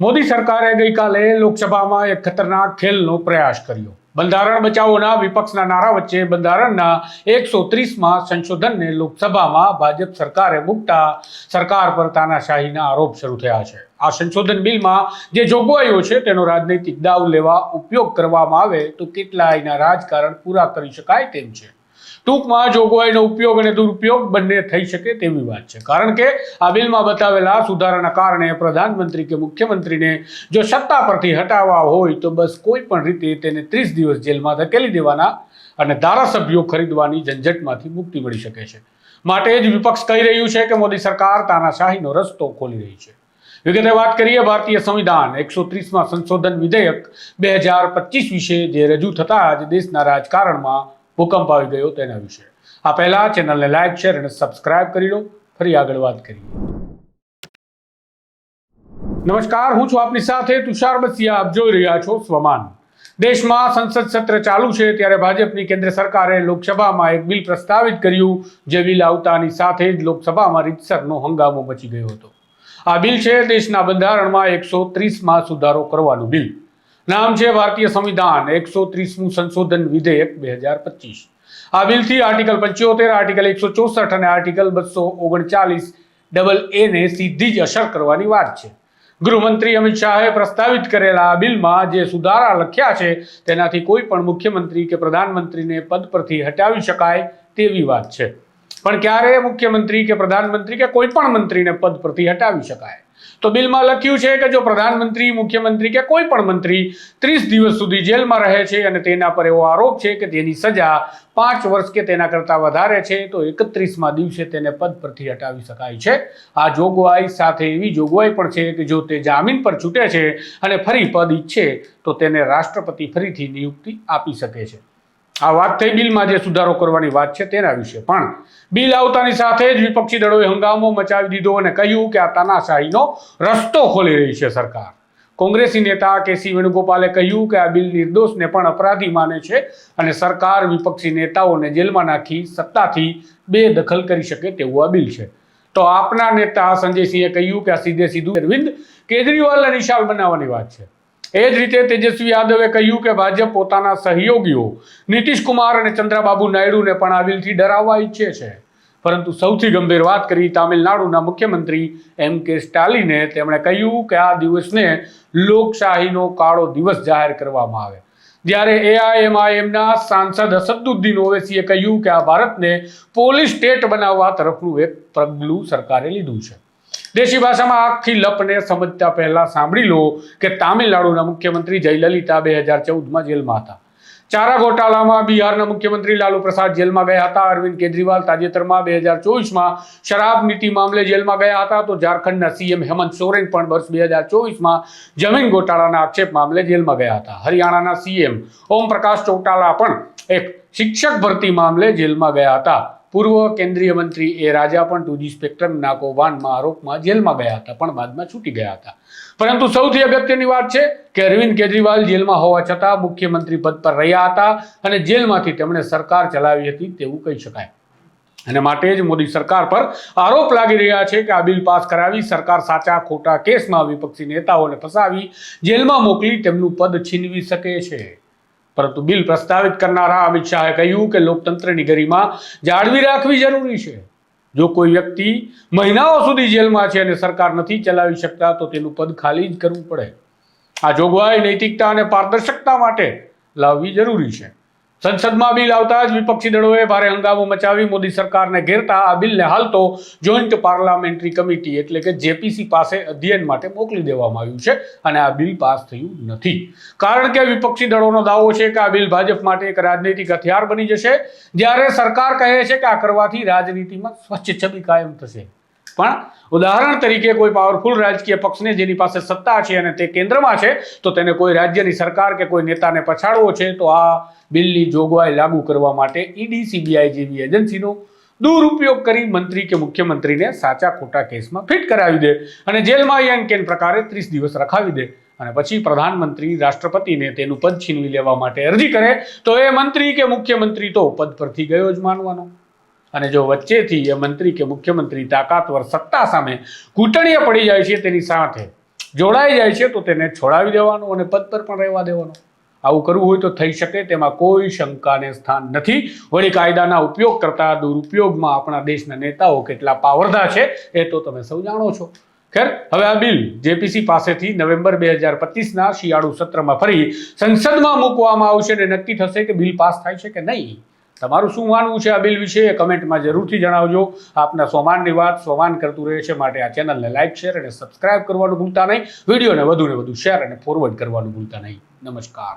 મોદી સરકારે ગઈકાલે લોકસભામાં એક ખતરનાક ખેલનો પ્રયાસ કર્યો. બંધારણ બચાવોના વિપક્ષના નારા વચ્ચે બંધારણના એકસો ત્રીસમાં સંશોધનને લોકસભામાં ભાજપ સરકારે મૂકતા સરકાર પર તાનાશાહીના આરોપ શરૂ થયા છે. આ સંશોધન બિલમાં જે જોગવાઈઓ છે તેનો રાજનૈતિક દાવ લેવા ઉપયોગ કરવામાં આવે તો કેટલાયના રાજકારણ પૂરા કરી શકાય તેમ છે. ટૂંકમાં જોગવાઈનો ઉપયોગ અને દુરુપયોગ બંને થઈ શકે તેવી વાત છે. કારણ કે આ બિલમાં બતાવેલા સુધારાના કારણે પ્રધાનમંત્રી કે મુખ્યમંત્રીને જો સત્તા પરથી હટાવવા હોય તો બસ કોઈ પણ રીતે તેને ત્રીસ દિવસ જેલમાં ધકેલી દેવાના અને ધારાસભ્યો ખરીદવાની ઝંઝટમાંથી મુક્તિ મળી શકે છે. માટે જ વિપક્ષ કહી રહ્યું છે કે મોદી સરકાર તાનાશાહીનો રસ્તો ખોલી રહી છે. વિગતે વાત કરીએ ભારતીય સંવિધાન એકસો ત્રીસમાં સંશોધન વિધેયક બે હજાર પચીસ વિશે જે રજૂ થતાં જ દેશના રાજકારણમાં ભૂકંપ આવી ગયો તેના વિશે. આ પહેલા ચેનલને લાઈક, શેર અને સબસ્ક્રાઇબ કરી લો. ફરી આગળ વાત કરીએ. નમસ્કાર, હું છું આપની સાથે તુષાર બસિયા. આપ જોઈ રહ્યા છો સ્વમાન. દેશમાં સંસદ સત્ર ચાલુ છે ત્યારે ભાજપની કેન્દ્ર સરકારે લોકસભામાં એક બિલ પ્રસ્તાવિત કર્યું, જે બિલ આવતાની સાથે જ લોકસભામાં રીતસરનો હંગામો મચી ગયો હતો. આ બિલ છે દેશના બંધારણમાં એકસો ત્રીસમાં સુધારો કરવાનું બિલ. નામ છે ભારતીય સંવિધાન, એકસો ત્રીસમું સંશોધન વિધેયક બે હજાર પચીસ. આ બિલથી આર્ટિકલ પંચોતેર, આર્ટિકલ એકસો ચોસઠ અને આર્ટિકલ બસો ઓગણચાલીસ ડબલ એ ને સીધી જ અસર કરવાની વાત છે. ગૃહમંત્રી અમિત શાહે પ્રસ્તાવિત કરેલા આ બિલમાં જે સુધારા લખ્યા છે, તેનાથી કોઈ પણ મુખ્યમંત્રી કે પ્રધાનમંત્રીને પદ પરથી હટાવી શકાય તેવી વાત છે. પણ ક્યારે મુખ્યમંત્રી કે પ્રધાનમંત્રી કે કોઈ પણ મંત્રીને પદ પરથી હટાવી શકાય? તો બિલમાં લખ્યું છે કે જો પ્રધાનમંત્રી, મુખ્યમંત્રી કે કોઈ પણ મંત્રી ત્રીસ દિવસ સુધી જેલમાં રહે છે અને તેના પર એવો આરોપ છે કે તેની સજા પાંચ વર્ષ કે તેના કરતાં વધારે છે, તો એકત્રીસમાં દિવસે તેને પદ પરથી હટાવી શકાય છે. આ જોગવાઈ સાથે એવી જોગવાઈ પણ છે કે જો તે જામીન પર છૂટે છે અને ફરી પદ ઈચ્છે, તો તેને રાષ્ટ્રપતિ ફરીથી નિયુક્તિ આપી શકે છે. આ વાત થઈ બિલમાં જે સુધારો કરવાની વાત છે તેના વિશે. પણ બિલ આવતાની સાથે જ વિપક્ષી દળોએ હંગામો મચાવી દીધો અને કહ્યું કે આ તાનાશાહીનો રસ્તો ખોલી રહી છે સરકાર. કોંગ્રેસી નેતા કેસી વેણુગોપાલે કહ્યું કે આ બિલ નિર્દોષને પણ અપરાધી માને છે અને સરકાર વિપક્ષી નેતાઓને જેલમાં નાખી સત્તાથી બેદખલ કરી શકે તેવું આ બિલ છે. તો આપના નેતા સંજયસિંહે કહ્યું કે આ સીધે સીધું અરવિંદ કેજરીવાલને નિશાલ બનાવવાની વાત છે. એ જ રીતે તેજસ્વી યાદવે કહ્યું કે ભાજપ પોતાના સહયોગીઓ નીતિશ કુમાર અને ચંદ્રાબાબુ નાયડુને પણ આ ડરાવવા ઈચ્છે છે. પરંતુ સૌથી ગંભીર વાત કરી તામિલનાડુના મુખ્યમંત્રી એમ કે સ્ટાલિને તેમણે કહ્યું કે આ દિવસને લોકશાહીનો કાળો દિવસ જાહેર કરવામાં આવે. જ્યારે એઆઈએમઆઈએમના સાંસદ અસદુદ્દીન ઓવેસીએ કહ્યું કે આ ભારતને પોલીસ સ્ટેટ બનાવવા તરફનું એક પગલું સરકારે લીધું છે. દેશી ભાષામાં આખી લપને સમજતા પહેલા સાંભળી લો કે તામિલનાડુના મુખ્યમંત્રી જયલલિતા બે હજાર ચૌદમાં જેલમાં હતા. ચારા ગોટાળામાં બિહારના મુખ્યમંત્રી લાલુ પ્રસાદ જેલમાં ગયા હતા. અરવિંદ કેજરીવાલ તાજેતરમાં બે હજાર ચોવીસમાં શરાબ નીતિ મામલે જેલમાં ગયા હતા. તો ઝારખંડના સીએમ હેમંત સોરેન પણ વર્ષ બે હજાર ચોવીસમાં જમીન ગોટાળાના આક્ષેપ મામલે જેલમાં ગયા હતા. હરિયાણાના સીએમ ઓમ પ્રકાશ ચૌટાલા પણ એક શિક્ષક ભરતી મામલે જેલમાં ગયા હતા. પૂર્વ કેન્દ્રીય મંત્રી એ રાજા પણ ટુ ટુજી સ્પેક્ટ્રમના કૌભાંડમાં આરોપમાં, જેલમાં ગયા હતા, પણ બાદમાં છૂટી ગયા હતા. પરંતુ સૌથી અગત્યની વાત છે કે અરવિંદ કેજરીવાલ જેલમાં હોવા છતાં મુખ્યમંત્રી પદ પર રહ્યા હતા અને જેલમાંથી તેમણે સરકાર ચલાવી હતી તેવું કહી શકાય. અને માટે જ મોદી સરકાર પર આરોપ લાગી રહ્યા છે કે આ બિલ પાસ કરાવી સરકાર સાચા ખોટા કેસમાં વિપક્ષી નેતાઓને ફસાવી, જેલમાં મોકલી તેમનું પદ છીનવી શકે છે. પરંતુ બિલ પ્રસ્તાવિત કરનારા અમિત શાહે કહ્યું કે લોકતંત્રની ગરિમા જાળવી રાખવી જરૂરી છે. જો કોઈ વ્યક્તિ મહિનાઓ સુધી જેલમાં છે અને સરકાર નથી ચલાવી શકતા, તો તેનું પદ ખાલી જ કરવું પડે. આ જોગવાઈ, નૈતિકતા અને પારદર્શકતા માટે લાવવી જરૂરી છે. સંસદમાં બિલ આવતા જ વિપક્ષી દળોએ ભારે હંગામો મચાવી મોદી સરકારને ઘેરતા આ બિલને હાલ તો જોઈન્ટ પાર્લામેન્ટરી કમિટી એટલે કે જેપીસી પાસે અધ્યયન માટે મોકલી દેવામાં આવ્યું છે અને આ બિલ પાસ થયું નથી. કારણ કે વિપક્ષી દળોનો દાવો છે કે આ બિલ ભાજપ માટે એક રાજનૈતિક હથિયાર બની જશે, જ્યારે સરકાર કહે છે કે આ કરવાથી રાજનીતિમાં સ્વચ્છ છબી કાયમ થશે. પણ ઉદાહરણ તરીકે કોઈ પાવરફુલ રાજકીય પક્ષને જેની પાસે સત્તા છે અને તે કેન્દ્રમાં છે, તો તેને કોઈ રાજ્યની સરકાર કે કોઈ નેતાને પછાડવો છે, તો આ બિલની જોગવાઈ લાગુ કરવા માટે ઈડી, સીબીઆઈ જેવી એજન્સીનો દુરુપયોગ કરી મંત્રી કે મુખ્યમંત્રીને સાચા ખોટા કેસમાં ફિટ કરાવી દે અને જેલમાં યંગ કેન પ્રકારે ત્રીસ દિવસ રખાવી દે. અને પછી પ્રધાનમંત્રી, રાષ્ટ્રપતિને તેનું પદ છીનવી લેવા માટે અરજી કરે, તો એ મંત્રી કે મુખ્યમંત્રી તો પદ પરથી ગયો જ માનવાનો. અને જો વચ્ચેથી એ મંત્રી કે મુખ્યમંત્રી તાકાતવર સત્તા સામે ઘૂંટણીએ પડી જાય છે તેની સાથે જોડાઈ જાય છે, તો તેને છોડાવી દેવાનું અને પદ પર પણ રહેવા દેવાનું. આવું કરવું હોય તો થઈ શકે, તેમાં કોઈ શંકાને સ્થાન નથી. વળી કાયદાના ઉપયોગ કરતા દુરુપયોગમાં આપણા દેશના નેતાઓ કેટલા પાવરધા છે, એ તો તમે સૌ જાણો છો. ખેર, હવે આ બિલ જેપીસી પાસેથી નવેમ્બર બે હજાર પચીસના શિયાળુ સત્રમાં ફરી સંસદમાં મૂકવામાં આવશે અને નક્કી થશે કે બિલ પાસ થાય છે કે નહીં? તમારું શું માનવું છે આ બિલ વિશે? એ કમેન્ટમાં જરૂરથી જણાવજો. આપના સોમાનની વાત સોમાન કરતું રહે છે માટે આ ચેનલને લાઇક શેર અને સબસ્ક્રાઇબ કરવાનું ભૂલતા નહીં. વિડીયોને વધુને વધુ શેર અને ફોરવર્ડ કરવાનું ભૂલતા નહીં. નમસ્કાર.